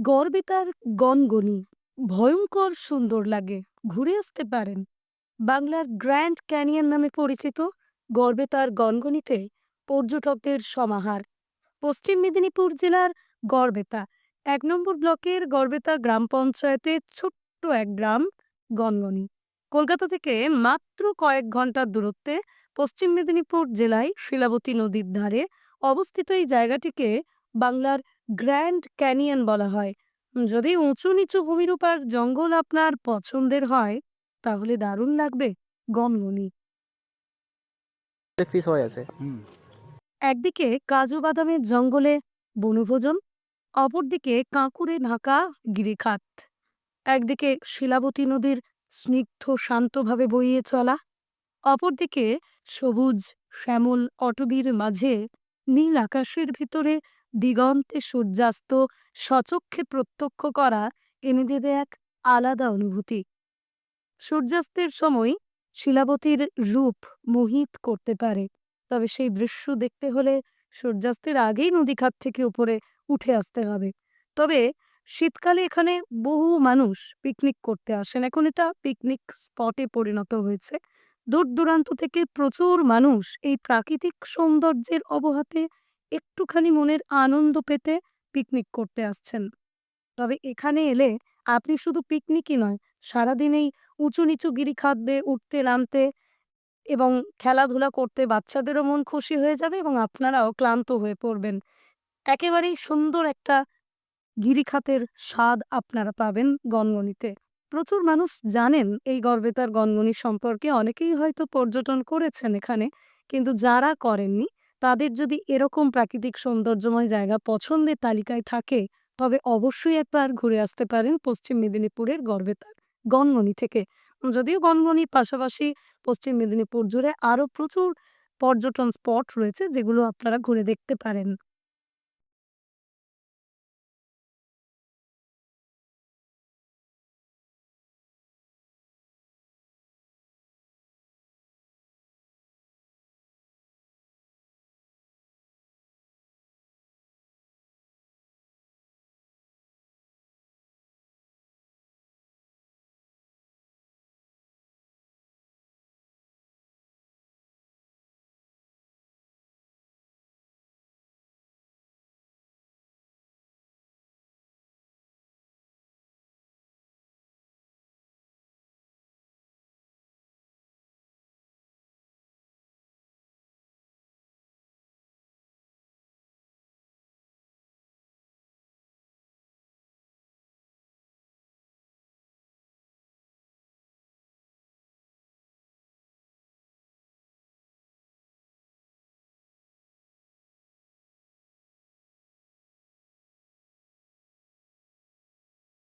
গড়বেতার গনগনি, ভয়ঙ্কর সুন্দর লাগে, ঘুরে আসতে পারেন। বাংলার গ্র্যান্ড ক্যানিয়ন নামে পরিচিত গড়বেতার গনগনিতে পর্যটকদের সমাহার। পশ্চিম মেদিনীপুর জেলার গড়বেতা এক নম্বর ব্লকের গড়বেতা গ্রাম পঞ্চায়েতের ছোট্ট এক গ্রাম গনগনি। কলকাতা থেকে মাত্র কয়েক ঘণ্টার দূরত্বে পশ্চিম মেদিনীপুর জেলায় শিলাবতী নদীর ধারে অবস্থিত এই জায়গাটিকে বাংলার গ্র্যান্ড ক্যানিয়ন বলা হয়। যদি উঁচু নিচু ভূমিরূপার জঙ্গল আপনার পছন্দের হয় তাহলে দারুণ লাগবে আছে। একদিকে কাজু বাদামের জঙ্গলে বনভোজন অপরদিকে কাঁকুড়ে ঢাকা গিরিখাত। একদিকে শিলাবতী নদীর স্নিগ্ধ শান্তভাবে বইয়ে চলা অপরদিকে সবুজ শ্যামল অটবীর মাঝে নীল আকাশের ভিতরে দিগন্তে সূর্যাস্ত সচক্ষে প্রত্যক্ষ করা এনে দেবে এক আলাদা অনুভূতি। সূর্যাস্তের সময় শিলাবতীর রূপ মোহিত করতে পারে, তবে সেই দৃশ্য দেখতে হলে সূর্যাস্তের আগেই নদীখাত থেকে উপরে উঠে আসতে হবে। তবে শীতকালে এখানে বহু মানুষ পিকনিক করতে আসেন। এখন এটা পিকনিক স্পটে পরিণত হয়েছে। দূর দূরান্ত থেকে প্রচুর মানুষ এই প্রাকৃতিক সৌন্দর্যের অবহাতে একটুখানি মনের আনন্দ পেতে পিকনিক করতে আসছেন। তবে এখানে এলে আপনি শুধু পিকনিকই নয়, সারাদিন এই উঁচু নিচু গিরিখাত দিয়ে উঠতে, নামতে এবং খেলাধুলা করতে বাচ্চাদেরও মন খুশি হয়ে যাবে এবং আপনারাও ক্লান্ত হয়ে পড়বেন। একেবারেই সুন্দর একটা গিরিখাতের স্বাদ আপনারা পাবেন গনগনিতে প্রচুর মানুষ জানেন এই গর্বেতার গনগনি সম্পর্কে, অনেকেই হয়তো পর্যটন করেছেন এখানে, কিন্তু যারা করেননি তাদের যদি এরকম প্রাকৃতিক সৌন্দর্যময় জায়গা পছন্দের তালিকায় থাকে, তবে অবশ্যই একবার ঘুরে আসতে পারেন পশ্চিম মেদিনীপুরের গর্বেতার গনগনি থেকে। যদিও গনগনির পাশাপাশি পশ্চিম মেদিনীপুর জুড়ে আরও প্রচুর পর্যটন স্পট রয়েছে যেগুলো আপনারা ঘুরে দেখতে পারেন।